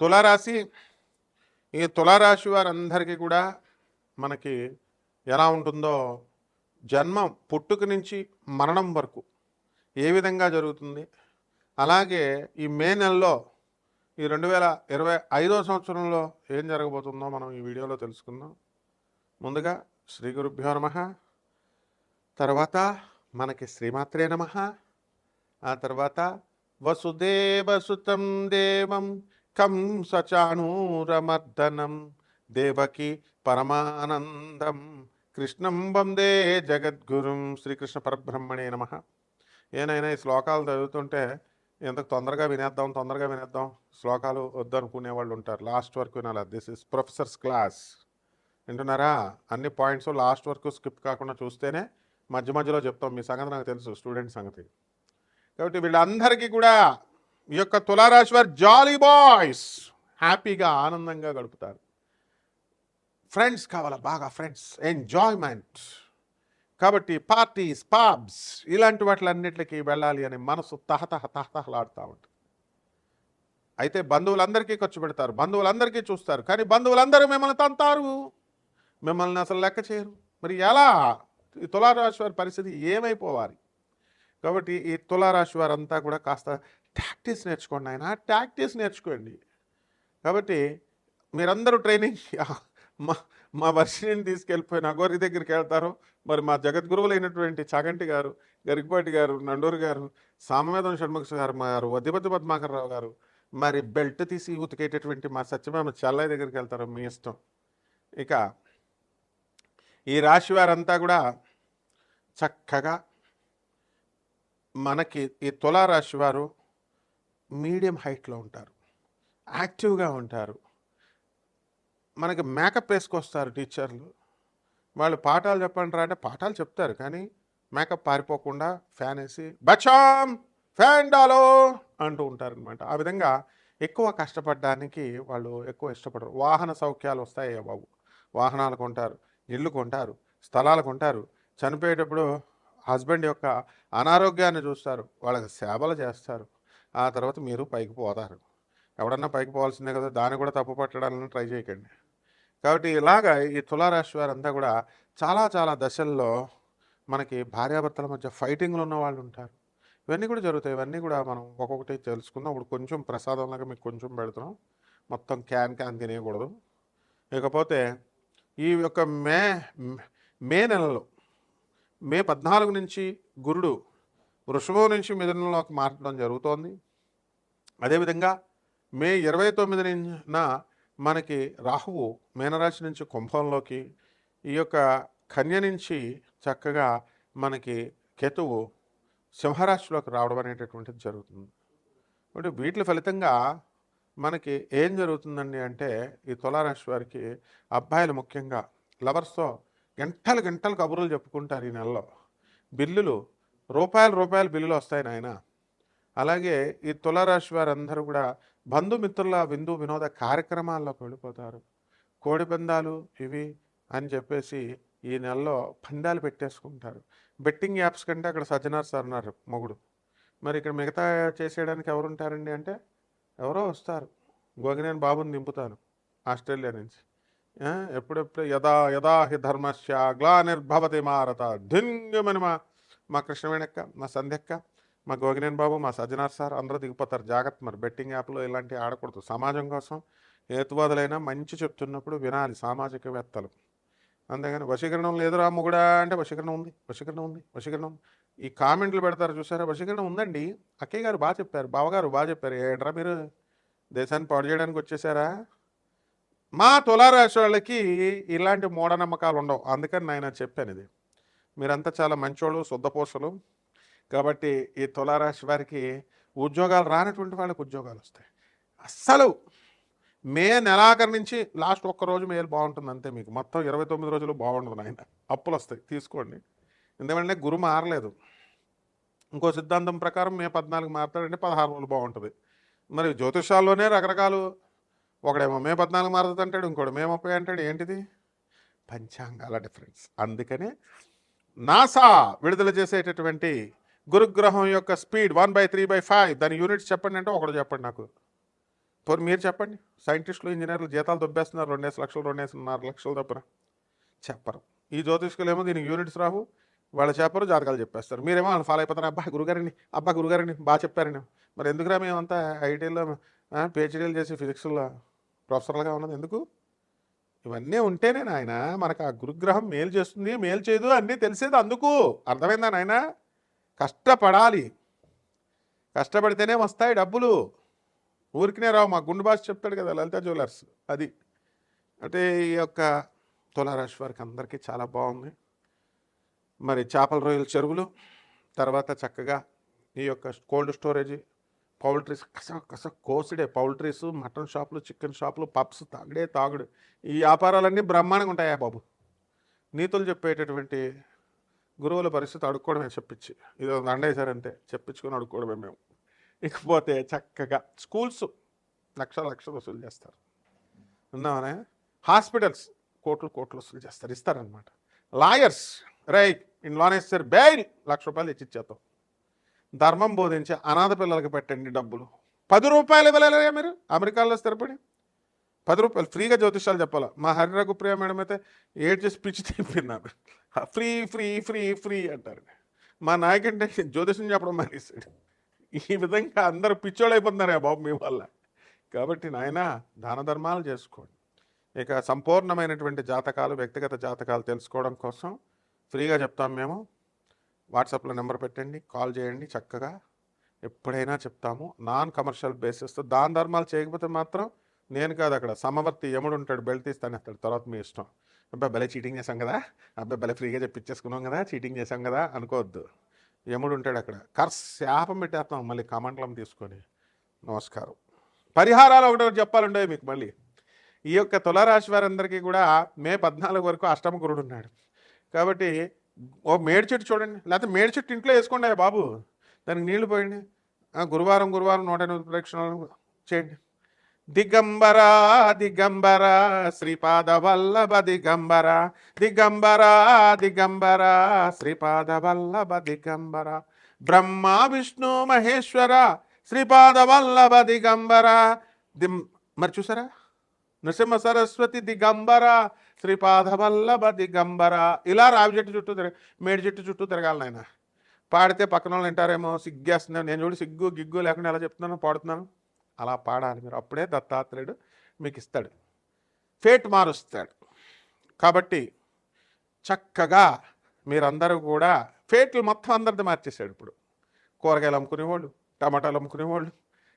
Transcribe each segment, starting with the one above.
తులారాశి ఈ తులారాశి వారందరికీ కూడా మనకి ఎలా ఉంటుందో జన్మం పుట్టుక నుంచి మరణం వరకు ఏ విధంగా జరుగుతుంది? అలాగే ఈ మే నెలలో ఈ రెండు వేల ఇరవై ఐదో సంవత్సరంలో ఏం జరగబోతుందో మనం ఈ వీడియోలో తెలుసుకుందాం. ముందుగా శ్రీ గురుభ్యో నమ. తర్వాత మనకి శ్రీమాత్రే నమ. ఆ తర్వాత వసుదేవసుతం దేవం కంసచాణూరమర్దనం దేవకి పరమానందం. కృష్ణం వందే జగద్గురుం శ్రీకృష్ణ పరబ్రహ్మణే నమ. ఏనైనా ఈ శ్లోకాలు చదువుతుంటే ఎంత తొందరగా వినేద్దాం తొందరగా వినేద్దాం. శ్లోకాలు వద్దనుకునే వాళ్ళు ఉంటారు. లాస్ట్ వరకు వినాలి? దిస్ ఇస్ ప్రొఫెసర్స్ క్లాస్ వింటున్నారా? అన్ని పాయింట్స్ లాస్ట్ వరకు స్కిప్ కాకుండా చూస్తేనే మధ్య మధ్యలో చెప్తాం. మీ సంగతి నాకు తెలుసు స్టూడెంట్ సంగతి. కాబట్టి వీళ్ళందరికీ కూడా ఈ యొక్క తులారాశి వారు జాలీ బాయ్స్. హ్యాపీగా ఆనందంగా గడుపుతారు. ఫ్రెండ్స్ కావాలా? బాగా ఫ్రెండ్స్. ఎంజాయ్మెంట్. కాబట్టి పార్టీస్ పాబ్స్ ఇలాంటి వాటిలన్నిటికీ వెళ్ళాలి అనే మనసు తహతహ తహతహలాడుతూ ఉంటుంది. అయితే బంధువులందరికీ ఖర్చు పెడతారు. బంధువులందరికీ చూస్తారు. కానీ బంధువులందరూ మిమ్మల్ని తంతారు. మిమ్మల్ని అసలు లెక్క చేయరు. మరి ఎలా? ఈ తులారాశి వారి పరిస్థితి ఏమైపోవాలి? కాబట్టి ఈ తులారాశి వారంతా కూడా కాస్త టాక్టీస్ నేర్చుకోండి ఆయన టాక్టీస్ నేర్చుకోండి. కాబట్టి మీరందరూ ట్రైనింగ్ మా మా వర్షిని తీసుకెళ్ళిపోయిన అగోరి దగ్గరికి వెళ్తారు. మరి మా జగద్గురువులైనటువంటి చాగంటి గారు గరికపాటి గారు నండూరు గారు సామవేదం షణ్ముఖ గారు గారు వద్దిపతి పద్మాకర్రావు గారు మరి బెల్ట్ తీసి ఉతికేటటువంటి మా సత్యభామ చల్లయ్య దగ్గరికి వెళ్తారు మీ ఇష్టం. ఇక ఈ రాశి వారంతా కూడా చక్కగా మనకి ఈ తులారాశి వారు మీడియం హైట్లో ఉంటారు. యాక్టివ్గా ఉంటారు. మనకి మేకప్ వేసుకొస్తారు టీచర్లు. వాళ్ళు పాఠాలు చెప్పండి రా అంటే పాఠాలు చెప్తారు కానీ మేకప్ పారిపోకుండా ఫ్యాన్ వేసి బచాం ఫ్యాన్ డాలో అంటూ ఉంటారనమాట ఆ విధంగా ఎక్కువ కష్టపడడానికి వాళ్ళు ఎక్కువ ఇష్టపడరు. వాహన సౌఖ్యాలు వస్తాయి బాబు. వాహనాలు కొంటారు ఇల్లు కొంటారు స్థలాలు కొంటారు. చనిపోయేటప్పుడు హస్బెండ్ యొక్క అనారోగ్యాన్ని చూస్తారు. వాళ్ళకి సేవలు చేస్తారు. ఆ తర్వాత మీరు పైకి పోతారు. ఎవడన్నా పైకి పోవాల్సిందే కదా దాన్ని కూడా తప్పు పట్టడానికి ట్రై చేయకండి. కాబట్టి ఇలాగా ఈ తులారాశి వారంతా కూడా చాలా చాలా దశల్లో మనకి భార్యాభర్తల మధ్య ఫైటింగ్లు ఉన్న వాళ్ళు ఉంటారు. ఇవన్నీ కూడా జరుగుతాయి. ఇవన్నీ కూడా మనం ఒక్కొక్కటి తెలుసుకుందాం. ఇప్పుడు కొంచెం ప్రసాదంలాగా మీకు కొంచెం పెడుతున్నాం. మొత్తం క్యాన్ క్యాన్ తినేయకూడదు. ఇకపోతే ఈ యొక్క మే మే నెలలో మే పద్నాలుగు నుంచి గురుడు వృషభం నుంచి మిథునంలోకి మార్చడం జరుగుతోంది. అదేవిధంగా మే ఇరవై తొమ్మిదిన మనకి రాహువు మీనరాశి నుంచి కుంభంలోకి ఈ యొక్క కన్య నుంచి చక్కగా మనకి కేతువు సింహరాశిలోకి రావడం అనేటటువంటిది జరుగుతుంది. అంటే వీటి ఫలితంగా మనకి ఏం జరుగుతుందండి అంటే ఈ తులారాశి వారికి అబ్బాయిలు ముఖ్యంగా లవర్స్తో గంటలు గంటలు కబుర్లు చెప్పుకుంటారు ఈ నెలలో. బిల్లులు రూపాయలు రూపాయలు బిల్లులు వస్తాయి నాయన. అలాగే ఈ తులారాశి వారందరూ కూడా బంధుమిత్రుల విందు వినోద కార్యక్రమాల్లోకి వెళ్ళిపోతారు. కోడి పందాలు ఇవి అని చెప్పేసి ఈ నెలలో పందాలు పెట్టేసుకుంటారు. బెట్టింగ్ యాప్స్ కంటే అక్కడ సజ్జనార్ సార్ ఉన్నారు మొగుడు. మరి ఇక్కడ మిగతా చేసేయడానికి ఎవరు ఉంటారండి అంటే ఎవరో వస్తారు. గోగినేని బాబుని దింపుతాను ఆస్ట్రేలియా నుంచి. ఎప్పుడెప్పుడు యదా యదా హి ధర్మస్య గ్లానిర్భవతి మారత ధింగమని మా మా కృష్ణవేణక్క మా సంధ్యక్క మా గోగినేని బాబు మా సజ్జనార్ సార్ అందరూ దిగిపోతారు. జాగ్రత్త మరి. బెట్టింగ్ యాప్లో ఇలాంటివి ఆడకూడదు. సమాజం కోసం హేతువాదులైనా మంచి చెప్తున్నప్పుడు వినాలి సామాజికవేత్తలు. అంతేగాని వశీకరణం లేదురా మొగుడా అంటే వశీకరణం ఉంది వశీకరణం ఉంది వశీకరణం ఈ కామెంట్లు పెడతారు చూసారా? వశీకరణం ఉందండి. అక్కయ్య గారు బాగా చెప్పారు బావగారు బాగా చెప్పారు. ఏంట్రా మీరు దేశాన్ని పాడు చేయడానికి వచ్చేసారా? మా తులారాశి వాళ్ళకి ఇలాంటి మూఢనమ్మకాలు ఉండవు. అందుకని నేను చెప్పాను ఇది. మీరంతా చాలా మంచోళ్ళు శుద్ధపోసలు కాబట్టి ఈ తులారాశి వారికి ఉద్యోగాలు రానటువంటి వాళ్ళకి ఉద్యోగాలు వస్తాయి. అస్సలు మే నెలాఖరు నుంచి లాస్ట్ ఒక్క రోజు మేలు బాగుంటుంది అంతే మీకు. మొత్తం ఇరవై తొమ్మిది రోజులు బాగుండదు నాయన. అప్పులు వస్తాయి తీసుకోండి. ఎందుకంటే గురు మారలేదు. ఇంకో సిద్ధాంతం ప్రకారం మే పద్నాలుగు మారుతాడంటే పదహారు రోజులు బాగుంటుంది. మరి జ్యోతిషాల్లోనే రకరకాలు ఒకడేమో మే పద్నాలుగు మారుతుంది అంటాడు ఇంకోటి మే ముప్పై అంటాడు. ఏంటిది? పంచాంగాల డిఫరెన్స్. అందుకనే నాసా విడుదల చేసేటటువంటి గురుగ్రహం యొక్క speed one by three by five. దాని యూనిట్స్ చెప్పండి అంటే ఒకడు చెప్పండి నాకు. పోనీ మీరు చెప్పండి. సైంటిస్టులు ఇంజనీర్లు జీతాలు దొబ్బేస్తున్నారు రెండేసి లక్షలు రెండేసిన్నర లక్షలు తప్పన. చెప్పరు. ఈ జ్యోతిష్కులు ఏమో దీనికి యూనిట్స్ రావు. వాళ్ళు చెప్పరు జాతకాలు చెప్పేస్తారు. మీరేమో వాళ్ళు ఫాలో అయిపోతారు. అబ్బా గురుగారిని అబ్బా గురుగారిని బాగా చెప్పారని. మరి ఎందుకురా మేమంతా ఐటీలో పిహెచ్డీలు చేసి ఫిజిక్స్లో ప్రొఫెసర్లుగా ఉన్నది? ఎందుకు? ఇవన్నీ ఉంటేనే నాయన మనకు ఆ గురుగ్రహం మేలు చేస్తుంది మేలు చేయదు అన్నీ తెలిసేది అందుకు. అర్థమైందా నాయన? కష్టపడాలి. కష్టపడితేనే వస్తాయి డబ్బులు. ఊరికినే రావు మా గుండు భాష చెప్తాడు కదా లలిత జ్యువెలర్స్ అది. అంటే ఈ యొక్క తులారాశి వారికి అందరికీ చాలా బాగుంది. మరి చేపల రొయ్యల చెరువులు తర్వాత చక్కగా ఈ యొక్క కోల్డ్ స్టోరేజ్ పౌల్ట్రీస్ కస కస కోసుడే. పౌల్ట్రీస్ మటన్ షాపులు చికెన్ షాపులు పబ్స్ తాగుడే తాగుడు. ఈ వ్యాపారాలన్నీ బ్రహ్మాండంగా ఉంటాయా బాబు? నీతులు చెప్పేటటువంటి గురువుల పరిస్థితి అడుక్కోవడమే చెప్పించి. ఇది దండేశారంతే. చెప్పించుకొని అడుక్కోవడమే మేము. ఇకపోతే చక్కగా స్కూల్స్ లక్షల లక్షలు వసూలు చేస్తారు. ఉన్నామనే హాస్పిటల్స్ కోట్లు కోట్లు వసూలు చేస్తారు. ఇస్తారనమాట లాయర్స్ రైట్ ఇన్ లానేస్తారు. బెయిల్ లక్ష రూపాయలు ఇచ్చి ఇచ్చేస్తాం ధర్మం బోధించి అనాథ పిల్లలకి పెట్టండి డబ్బులు. పది రూపాయలు ఇవ్వలేదా మీరు? అమెరికాలో స్థిరపడి? పది రూపాయలు. ఫ్రీగా జ్యోతిషాలు చెప్పాలా? మా హరిరఘు ప్రియ మేడం అయితే ఏడ్ చేసి పిచ్చి తిప్పినారు ఫ్రీ ఫ్రీ ఫ్రీ ఫ్రీ అంటారు. మా నాయకంటే జ్యోతిషం చెప్పడం మానేసాడు ఈ విధంగా అందరూ పిచ్చోళ్ళు బాబు మీ వల్ల. కాబట్టి నాయన దాన ధర్మాలు చేసుకోండి. ఇక సంపూర్ణమైనటువంటి జాతకాలు వ్యక్తిగత జాతకాలు తెలుసుకోవడం కోసం ఫ్రీగా చెప్తాం మేము. వాట్సాప్లో నెంబర్ పెట్టండి కాల్ చేయండి చక్కగా. ఎప్పుడైనా చెప్తాము నాన్ కమర్షియల్ బేసిస్తో దాన ధర్మాలు చేయకపోతే మాత్రం నేను కాదు అక్కడ సమవర్తి యముడు ఉంటాడు బెల్ట్ తీస్తాను అతడు తర్వాత మీ ఇష్టం. అబ్బాయి భలే చీటింగ్ చేసాం కదా అబ్బాయి భలే ఫ్రీగా చెప్పించేసుకున్నాం కదా చీటింగ్ చేసాం కదా అనుకోవద్దు. యముడు ఉంటాడు అక్కడ. కర్స్ శాపం పెట్టేస్తాం మళ్ళీ కమండలం తీసుకొని. నమస్కారం. పరిహారాలు ఒకటి చెప్పాలండే మీకు మళ్ళీ. ఈ యొక్క తులారాశి వారందరికీ కూడా మే పద్నాలుగు వరకు అష్టమ గురుడు ఉన్నాడు. కాబట్టి ఓ మేడి చెట్టు చూడండి. లేకపోతే మేడి చెట్టు ఇంట్లో వేసుకోండి అయ్యా బాబు. దానికి నీళ్ళు పోయండి. ఆ, గురువారం గురువారం నూట ఎనిమిది ప్రదక్షిణలు చేయండి. దిగంబరా దిగంబర శ్రీపాద వల్లభ దిగంబర దిగంబర దిగంబర శ్రీపాద వల్లభ దిగంబర. బ్రహ్మ విష్ణు మహేశ్వర శ్రీపాద వల్లభ దిగంబర. దిం మరి చూసారా? నృసింహ సరస్వతి దిగంబర శ్రీపాదవల్లభ దిగంబర. ఇలా రావి చెట్టు చుట్టూ తిరగ మేడి చెట్టు చుట్టూ తిరగాలి నాయన. పాడితే పక్కన వాళ్ళు వింటారేమో సిగ్గేస్తున్నాను నేను చూడు సిగ్గు గిగ్గు లేకుండా ఎలా చెప్తున్నాను పాడుతున్నాను. అలా పాడాలి మీరు. అప్పుడే దత్తాత్రేయుడు మీకు ఇస్తాడు. ఫేట్ మారుస్తాడు. కాబట్టి చక్కగా మీరందరూ కూడా ఫేట్లు మొత్తం అందరిది మార్చేశాడు ఇప్పుడు. కూరగాయలు అమ్ముకునేవాళ్ళు టమాటాలు అమ్ముకునేవాళ్ళు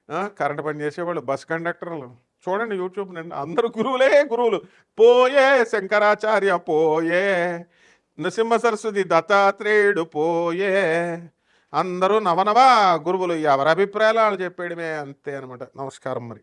ఆ, కరెంట్ పని చేసేవాళ్ళు బస్ కండక్టర్లు చూడండి యూట్యూబ్ నండి అందరు గురువులే గురువులు. పోయే శంకరాచార్య పోయే నృసింహ సరస్వతి దత్తాత్రేయుడు పోయే అందరూ నవనవ గురువులు. ఎవరి అభిప్రాయాలు చెప్పేయడమే అంతే అనమాట నమస్కారం మరి.